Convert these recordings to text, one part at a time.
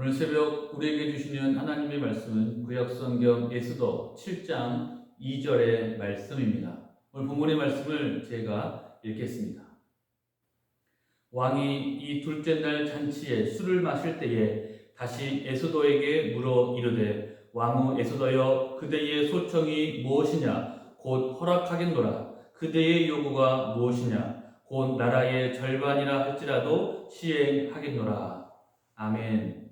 오늘 새벽 우리에게 주시는 하나님의 말씀은 구약성경 에스더 7장 2절의 말씀입니다. 오늘 본문의 말씀을 제가 읽겠습니다. 왕이 이 둘째 날 잔치에 술을 마실 때에 다시 에스더에게 물어 이르되 왕후 에스더여 그대의 소청이 무엇이냐? 곧 허락하겠노라. 그대의 요구가 무엇이냐? 곧 나라의 절반이라 할지라도 시행하겠노라. 아멘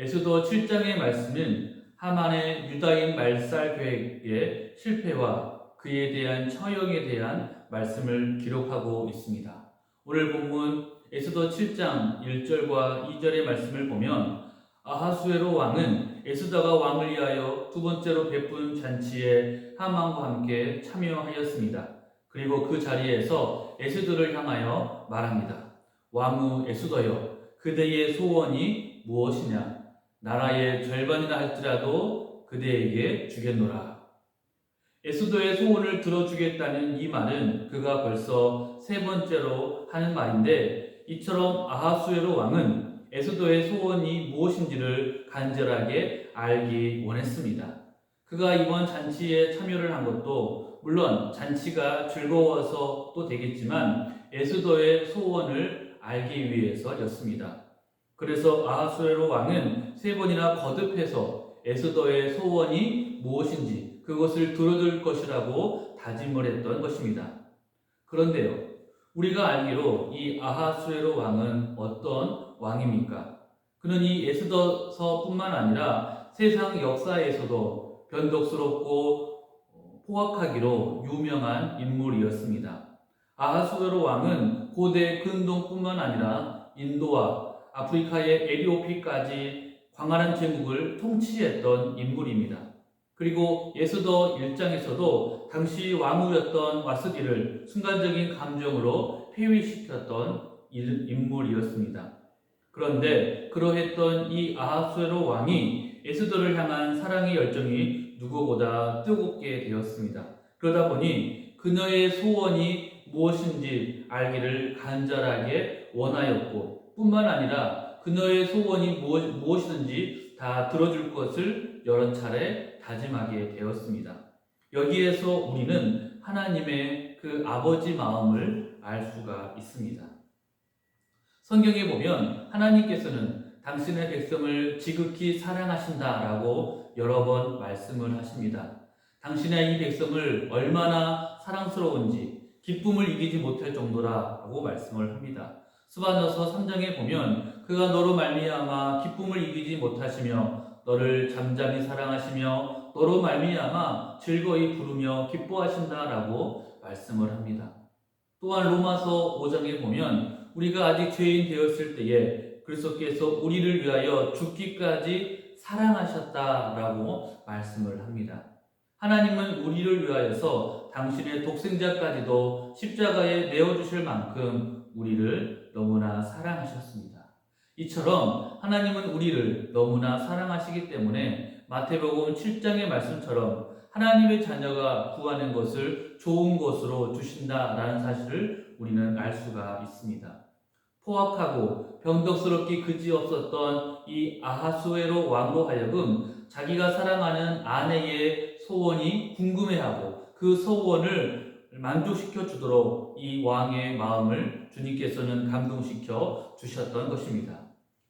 에스더 7장의 말씀은 하만의 유다인 말살 계획의 실패와 그에 대한 처형에 대한 말씀을 기록하고 있습니다. 오늘 본문 에스더 7장 1절과 2절의 말씀을 보면 아하수에로 왕은 에스더가 왕을 위하여 두 번째로 베푼 잔치에 하만과 함께 참여하였습니다. 그리고 그 자리에서 에스더를 향하여 말합니다. 왕후 에스더여 그대의 소원이 무엇이냐 나라의 절반이나 할지라도 그대에게 주겠노라. 에스더의 소원을 들어주겠다는 이 말은 그가 벌써 세 번째로 하는 말인데 이처럼 아하수에로 왕은 에스더의 소원이 무엇인지를 간절하게 알기 원했습니다. 그가 이번 잔치에 참여를 한 것도 물론 잔치가 즐거워서 또 되겠지만 에스더의 소원을 알기 위해서였습니다. 그래서 아하수에로 왕은 세 번이나 거듭해서 에스더의 소원이 무엇인지 그것을 들어줄 것이라고 다짐을 했던 것입니다. 그런데요, 우리가 알기로 이 아하수에로 왕은 어떤 왕입니까? 그는 이 에스더서뿐만 아니라 세상 역사에서도 변덕스럽고 포악하기로 유명한 인물이었습니다. 아하수에로 왕은 고대 근동뿐만 아니라 인도와 아프리카의 에리오피까지 광활한 제국을 통치했던 인물입니다. 그리고 예수더 1장에서도 당시 왕후였던 와스디를 순간적인 감정으로 폐위시켰던 인물이었습니다. 그런데 그러했던 이 아하수에로 왕이 에스더를 향한 사랑의 열정이 누구보다 뜨겁게 되었습니다. 그러다 보니 그녀의 소원이 무엇인지 알기를 간절하게 원하였고 뿐만 아니라 그녀의 소원이 무엇이든지 다 들어줄 것을 여러 차례 다짐하게 되었습니다. 여기에서 우리는 하나님의 그 아버지 마음을 알 수가 있습니다. 성경에 보면 하나님께서는 당신의 백성을 지극히 사랑하신다라고 여러 번 말씀을 하십니다. 당신의 이 백성을 얼마나 사랑스러운지 기쁨을 이기지 못할 정도라고 말씀을 합니다. 스바너서 3장에 보면 그가 너로 말미암아 기쁨을 이기지 못하시며 너를 잠잠히 사랑하시며 너로 말미암아 즐거이 부르며 기뻐하신다라고 말씀을 합니다. 또한 로마서 5장에 보면 우리가 아직 죄인 되었을 때에 그리스도께서 우리를 위하여 죽기까지 사랑하셨다라고 말씀을 합니다. 하나님은 우리를 위하여서 당신의 독생자까지도 십자가에 내어 주실 만큼 우리를 너무나 사랑하셨습니다. 이처럼 하나님은 우리를 너무나 사랑하시기 때문에 마태복음 7장의 말씀처럼 하나님의 자녀가 구하는 것을 좋은 것으로 주신다라는 사실을 우리는 알 수가 있습니다. 포악하고 병덕스럽기 그지없었던 이 아하수에로 왕으로 하여금 자기가 사랑하는 아내의 소원이 궁금해하고 그 소원을 만족시켜 주도록 이 왕의 마음을 주님께서는 감동시켜 주셨던 것입니다.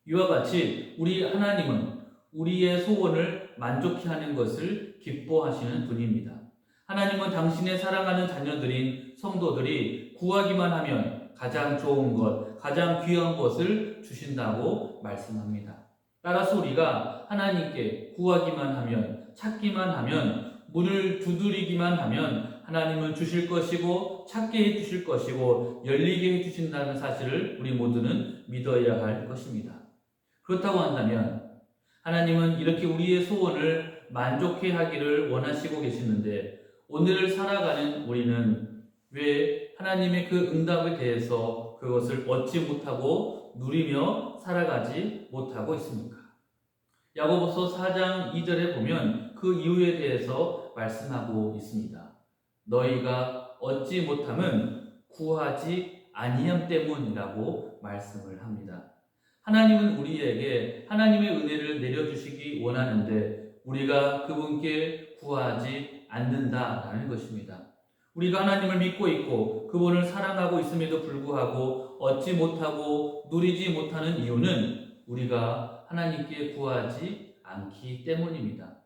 이와 같이 우리 하나님은 우리의 소원을 만족해 하는 것을 기뻐하시는 분입니다. 하나님은 당신의 사랑하는 자녀들인 성도들이 구하기만 하면 가장 좋은 것, 가장 귀한 것을 주신다고 말씀합니다. 따라서 우리가 하나님께 구하기만 하면, 찾기만 하면, 문을 두드리기만 하면 하나님은 주실 것이고 찾게 해 주실 것이고 열리게 해 주신다는 사실을 우리 모두는 믿어야 할 것입니다. 그렇다고 한다면 하나님은 이렇게 우리의 소원을 만족해 하기를 원하시고 계시는데 오늘을 살아가는 우리는 왜 하나님의 그 응답에 대해서 그것을 얻지 못하고 누리며 살아가지 못하고 있습니까? 야고보서 4장 2절에 보면 그 이유에 대해서 말씀하고 있습니다. 너희가 얻지 못함은 구하지 아니함 때문이라고 말씀을 합니다. 하나님은 우리에게 하나님의 은혜를 내려주시기 원하는데 우리가 그분께 구하지 않는다라는 것입니다. 우리가 하나님을 믿고 있고 그분을 사랑하고 있음에도 불구하고 얻지 못하고 누리지 못하는 이유는 우리가 하나님께 구하지 않기 때문입니다.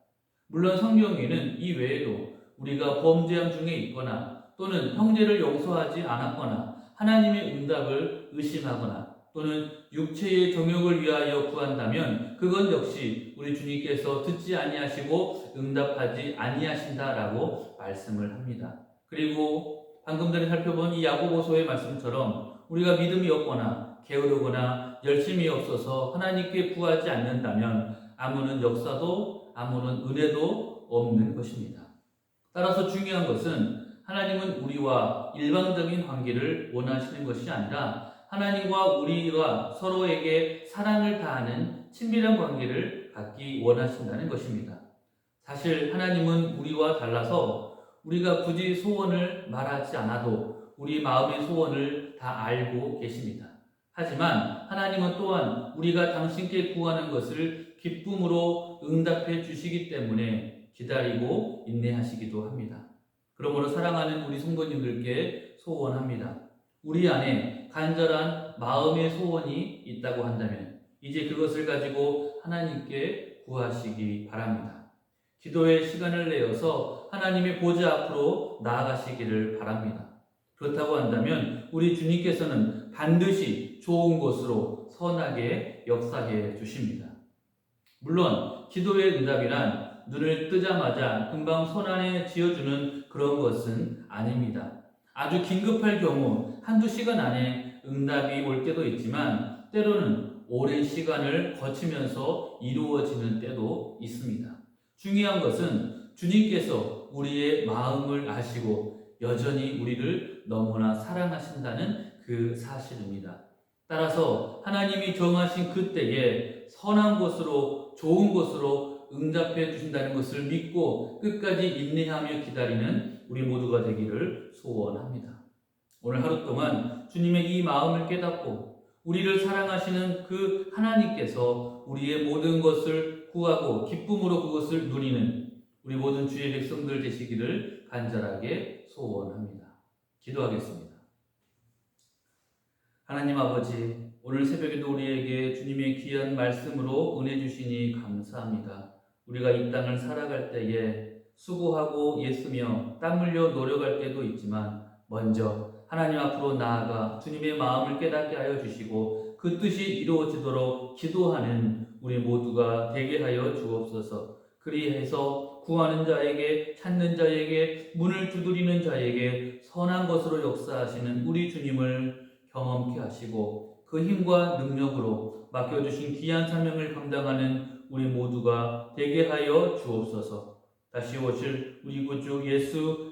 물론 성경에는 이 외에도 우리가 범죄함 중에 있거나 또는 형제를 용서하지 않았거나 하나님의 응답을 의심하거나 또는 육체의 정욕을 위하여 구한다면 그건 역시 우리 주님께서 듣지 아니하시고 응답하지 아니하신다라고 말씀을 합니다. 그리고 방금 전에 살펴본 이 야고보서의 말씀처럼 우리가 믿음이 없거나 게으르거나 열심이 없어서 하나님께 구하지 않는다면 아무는 역사도 아무는 은혜도 없는 것입니다. 따라서 중요한 것은 하나님은 우리와 일방적인 관계를 원하시는 것이 아니라 하나님과 우리가 서로에게 사랑을 다하는 친밀한 관계를 갖기 원하신다는 것입니다. 사실 하나님은 우리와 달라서 우리가 굳이 소원을 말하지 않아도 우리 마음의 소원을 다 알고 계십니다. 하지만 하나님은 또한 우리가 당신께 구하는 것을 기쁨으로 응답해 주시기 때문에 기다리고 인내하시기도 합니다. 그러므로 사랑하는 우리 성도님들께 소원합니다. 우리 안에 간절한 마음의 소원이 있다고 한다면 이제 그것을 가지고 하나님께 구하시기 바랍니다. 기도의 시간을 내어서 하나님의 보좌 앞으로 나아가시기를 바랍니다. 그렇다고 한다면 우리 주님께서는 반드시 좋은 곳으로 선하게 역사해 주십니다. 물론 기도의 응답이란 눈을 뜨자마자 금방 손안에 쥐어주는 그런 것은 아닙니다. 아주 긴급할 경우 한두 시간 안에 응답이 올 때도 있지만 때로는 오랜 시간을 거치면서 이루어지는 때도 있습니다. 중요한 것은 주님께서 우리의 마음을 아시고 여전히 우리를 너무나 사랑하신다는 그 사실입니다. 따라서 하나님이 정하신 그때에 선한 곳으로 좋은 곳으로 응답해 주신다는 것을 믿고 끝까지 인내하며 기다리는 우리 모두가 되기를 소원합니다. 오늘 하루 동안 주님의 이 마음을 깨닫고 우리를 사랑하시는 그 하나님께서 우리의 모든 것을 구하고 기쁨으로 그것을 누리는 우리 모든 주의 백성들 되시기를 간절하게 소원합니다. 기도하겠습니다. 하나님 아버지, 오늘 새벽에도 우리에게 주님의 귀한 말씀으로 은혜 주시니 감사합니다. 우리가 이 땅을 살아갈 때에 수고하고 애쓰며 땀 흘려 노력할 때도 있지만 먼저 하나님 앞으로 나아가 주님의 마음을 깨닫게 하여 주시고 그 뜻이 이루어지도록 기도하는 우리 모두가 되게 하여 주옵소서. 그리해서 구하는 자에게 찾는 자에게 문을 두드리는 자에게 선한 것으로 역사하시는 우리 주님을 경험케 하시고 그 힘과 능력으로 맡겨주신 귀한 사명을 감당하는 우리 모두가 되게 하여 주옵소서. 다시 오실 우리 구주 예수